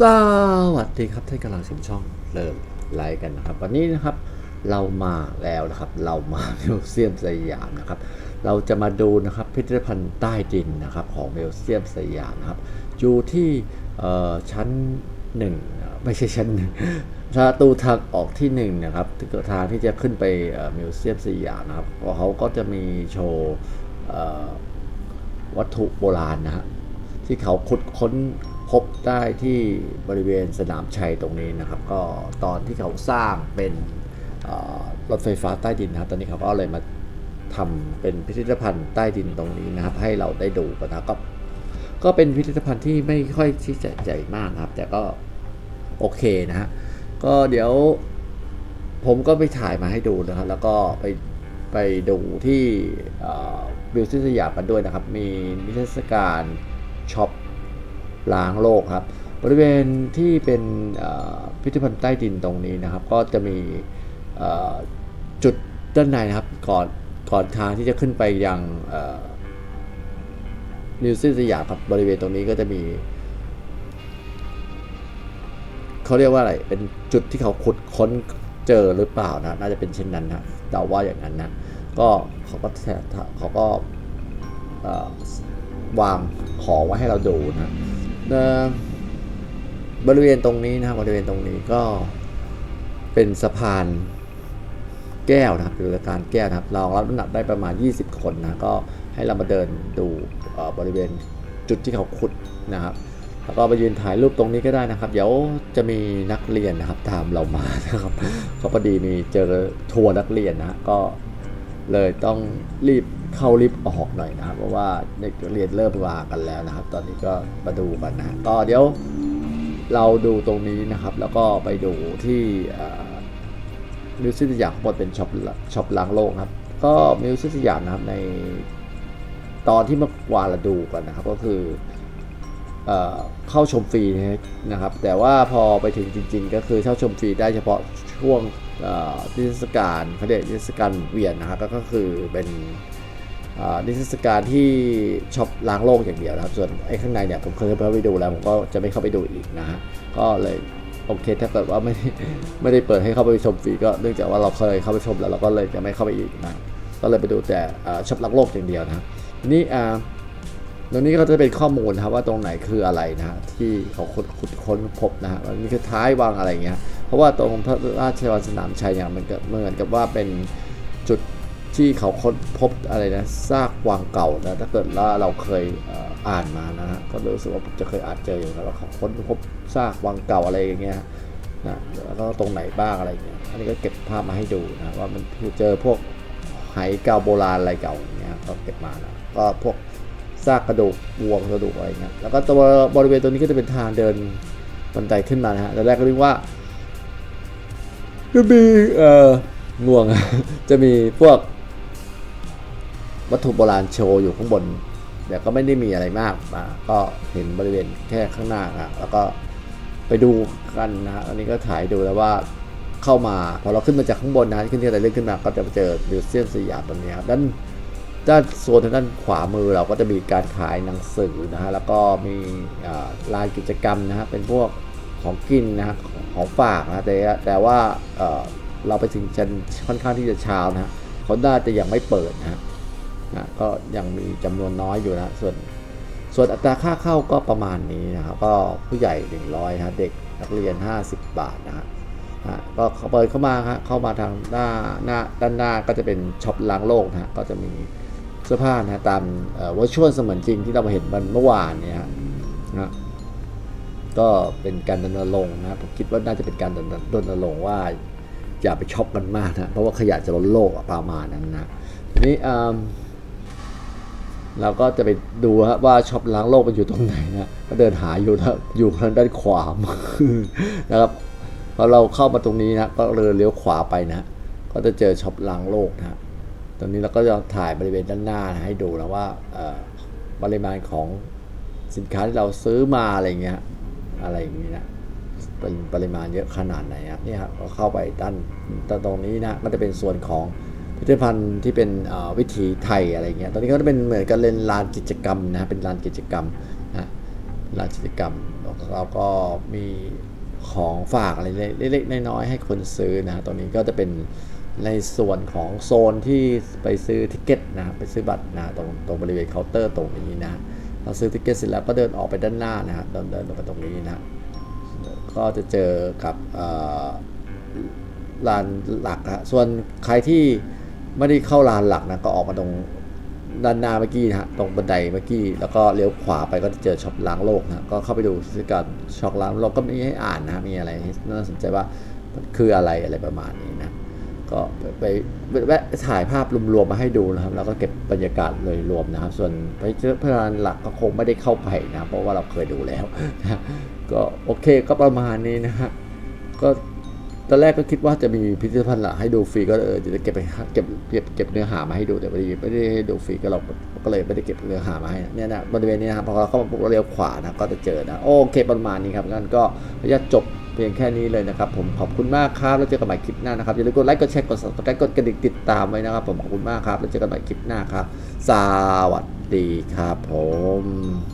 สวัสดีครับท่านกำลังชมช่องเริ่มไลฟ์กันนะครับ วันนี้นะครับเรามาแล้วนะครับ เรามามิวเซียมสยามนะครับ เราจะมาดูนะครับพิพิธภัณฑ์ใต้ดินนะครับของมิวเซียมสยามนะครับอยู่ที่ชั้นหนึ่งนะครับไม่ใช่ชั้นหนึ่งประตูทางออกที่หนึ่งนะครับทางที่จะขึ้นไปเมิวเซียมสยามนะครับเขาก็จะมีโชว์วัตถุโบราณนะฮะที่เขาขุดค้น พบได้ที่บริเวณสนามชัยตรงนี้นะครับ ก็ตอนที่เขาสร้างเป็นรถไฟฟ้าใต้ดินนะครับ ตอนนี้เขาก็เลยมาทำเป็นพิพิธภัณฑ์ใต้ดินตรงนี้นะครับ ให้เราได้ดูกันนะก็ก็เป็นพิพิธภัณฑ์ที่ไม่ค่อยที่จะใหญ่มากนะครับ แต่ก็โอเคนะฮะก็เดี๋ยวผมก็ไปถ่ายมาให้ดูนะครับ แล้วก็ไปไปดูที่บิวซิสยามกันด้วยนะครับ มีนิทรรศการช็อป ล้างโลกครับ บริเวณที่เป็นพิพิธภัณฑ์ใต้ดินตรงนี้นะครับ ก็จะมีจุดด้านในนะครับก่อนก่อนทางที่จะขึ้นไปยังมิวซีสยามครับบริเวณตรงนี้ก็จะมีเขาเรียกว่าอะไร เป็นจุดที่เขาขุดค้นเจอหรือเปล่านะ น่าจะเป็นเช่นนั้นนะเดาว่าอย่างนั้นนะ ก็เขาก็แทเขาก็วางของไว้ให้เราดูนะ บริเวณตรงนี้นะครับบริเวณตรงนี้ก็เป็นสะพานแก้วนะครับหรือการแก้วนะครับรองรับน้ำหนักได้ประมาณ 20 คนนะก็ให้เรามาเดินดูบริเวณจุดที่เขาขุดนะครับแล้วก็ไปยืนถ่ายรูปตรงนี้ก็ได้นะครับ เดี๋ยวจะมีนักเรียนนะครับตามเรามานะครับเขาพอดีมีเจอทัวร์นักเรียนนะก็เลยต้องรีบ เข้ารีบออกหน่อยนะครับ เพราะว่าเด็กเรียนเริ่มลากันแล้วนะครับ ตอนนี้ก็มาดูกันนะก็เดี๋ยวเราดูตรงนี้นะครับ แล้วก็ไปดูที่มิวเซียมสยามข้างบนเป็นช็อปช็อปล้างโลกครับ ก็มิวเซียมสยามนะครับในตอนที่เมื่อวานเราดูกันนะครับ ก็คือเอเข้าชมฟรีนะครับ แต่ว่าพอไปถึงจริง ๆ ก็คือเข้าชมฟรีได้เฉพาะช่วงเอ่อนิทศการเขาเรียกนิทศการเวียนนะครับก็คือเป็น นิทรรศการที่ช็อปล้างโลกอย่างเดียวนะครับ ส่วนไอ้ข้างในเนี่ยผมเคยเข้าไปดูแล้ว ผมก็จะไม่เข้าไปดูอีกนะฮะก็เลยโอเคถ้าเกิดว่าไม่ไม่ได้เปิดให้เข้าไปชมฟรีก็เนื่องจากว่าเราเคยเข้าไปชมแล้วเราก็เลยจะไม่เข้าไปอีกนะก็เลยไปดูแต่ช็อปล้างโลกอย่างเดียวนะทีนี้อ่าตรงนี้ก็จะเป็นข้อมูลครับว่าตรงไหนคืออะไรนะฮะที่เขาขุดค้นพบนะฮะอันนี้คือท้ายวางอะไรเงี้ยเพราะว่าตรงพระราชวังสนามชัยเนี่ยมันก็เหมือนกับว่าเป็นจุด ที่เขาค้นพบอะไรนะซากวางเก่านะถ้าเกิดว่าเราเคยอ่านมานะฮะก็รู้สึกว่าจะเคยอ่านเจออยู่นะว่าเขาค้นพบซากวางเก่าอะไรอย่างเงี้ยนะแล้วก็ตรงไหนบ้างอะไรเงี้ยอันนี้ก็เก็บภาพมาให้ดูนะว่ามันเจอพวกไหเก่าโบราณอะไรเก่าอย่างเงี้ยก็เก็บมานะก็พวกซากกระดูกวัวกระดูกอะไรเงี้ยแล้วก็ตัวบริเวณตัวนี้ก็จะเป็นทางเดินบันไดขึ้นมานะฮะแต่แรกก็เรียกว่าจะมีเอ่อง่วงจะมีพวก วัตถุโบราณโชว์อยู่ข้างบนแต่ก็ไม่ได้มีอะไรมากมาก็เห็นบริเวณแค่ข้างหน้านะแล้วก็ไปดูกันนะอันนี้ก็ถ่ายดูแล้วว่าเข้ามาพอเราขึ้นมาจากข้างบนนะขึ้นที่อะไรเลื่อนขึ้นมาก็จะไปเจอมิวเซียมสยามตรงนี้ครับด้านด้านโซนทางด้านขวามือเราก็จะมีการขายหนังสือนะฮะแล้วก็มีลานกิจกรรมนะฮะเป็นพวกของกินนะฮะของฝากนะแต่แต่ว่าเราไปถึงชั้นค่อนข้างที่จะเช้านะฮะเขาน่าจะยังไม่เปิดนะฮะ นะก็ยังมีจำนวนน้อยอยู่นะส่วนส่วนอัตราค่าเข้าก็ประมาณนี้นะครับก็ผู้ใหญ่ 100นะฮะเด็กนักเรียน 50 บาทนะฮะก็เขาเปิดเข้ามาครับเข้ามาทางหน้าหน้าด้านหน้าก็จะเป็นช็อปล้างโลกนะฮะก็จะมีเสื้อผ้านะตามวัชวลเสมือนจริงที่เราเห็นเมื่อวานเนี่ยนะก็เป็นการรณรงค์นะผมคิดว่าน่าจะเป็นการรณรงค์ว่าอย่าไปช็อปกันมากนะเพราะว่าขยะจะล้นโลกประมาณนั้นนะทีนี้อืม เราก็จะไปดูครับว่าช็อปล้างโลกมันอยู่ตรงไหนนะก็เดินหาอยู่นะอยู่ทางด้านขวามนะครับพอเราเข้ามาตรงนี้นะก็เลยเลี้ยวขวาไปนะ ก็จะเจอช็อปล้างโลกนะตรงนี้เราก็จะถ่ายบริเวณด้านหน้านะให้ดูนะว่าปริมาณของสินค้าที่เราซื้อมาอะไรเงี้ยอะไรอย่างนี้นะเป็นปริมาณเยอะขนาดไหนครับนี่ครับเราเข้าไปด้านด้านตรงนี้นะก็จะเป็นส่วนของ พิพิธภัณฑ์ที่เป็นวิถีไทยอะไรเงี้ย ตอนนี้ก็จะเป็นเหมือนกับเล่นลานกิจกรรมนะ เป็นลานกิจกรรมนะลานกิจกรรมเราก็มีของฝากอะไรเล็กๆน้อยๆให้คนซื้อนะตรงนี้ก็จะเป็นในส่วนของโซนที่ไปซื้อทิเก็ตนะไปซื้อบัตรนะตรงตรงบริเวณเคาน์เตอร์ตรงนี้นะเราซื้อทิเก็ตเสร็จแล้วก็เดินออกไปด้านหน้านะฮะเดินเดินออกไปตรงนี้นะก็จะเจอกับลานหลักฮะส่วนใครที่ ไม่ได้เข้าลานหลักนะก็ออกมาตรงด้านหน้าเมื่อกี้นะฮะตรงบันไดเมื่อกี้แล้วก็เลี้ยวขวาไปก็จะเจอช็อปล้างโลกนะก็เข้าไปดูซื้อกันช็อปล้างโลกก็มีให้อ่านนะมีอะไรน่าสนใจว่าคืออะไรอะไรประมาณนี้นะก็ไปไปแวะถ่ายภาพรวมๆมาให้ดูนะครับ แล้วก็เก็บบรรยากาศเลยรวมนะครับ ส่วนไปเจอพลานหลักก็คงไม่ได้เข้าไปนะเพราะว่าเราเคยดูแล้วนะก็โอเคก็ประมาณนี้นะฮะก็ ตอนแรกก็คิดว่าจะมีพิพิธภัณฑ์ลักให้ดูฟรีก็เออจะเก็บไปเก็บเก็บเก็บเนื้อหามาให้ดูแต่ไม่ได้ไม่ได้ดูฟรีก็เราก็เลยไม่ได้เก็บเนื้อหามาให้เนี่ยนะบริเวณนี้นะครับพอเราเข้ามาปุ๊บเราเลี้ยวขวานะก็จะเจอนะโอเคประมาณนี้ครับงั้นก็ขออนุญาตจบเพียงแค่นี้เลยนะครับ ผมขอบคุณมากครับแล้วเจอกันใหม่คลิปหน้านะครับอย่าลืมกดไลค์กดแชร์กด subscribe กดกระดิ่งติดตามไว้นะครับ ผมขอบคุณมากครับแล้วเจอกันใหม่คลิปหน้าครับ สวัสดีครับผม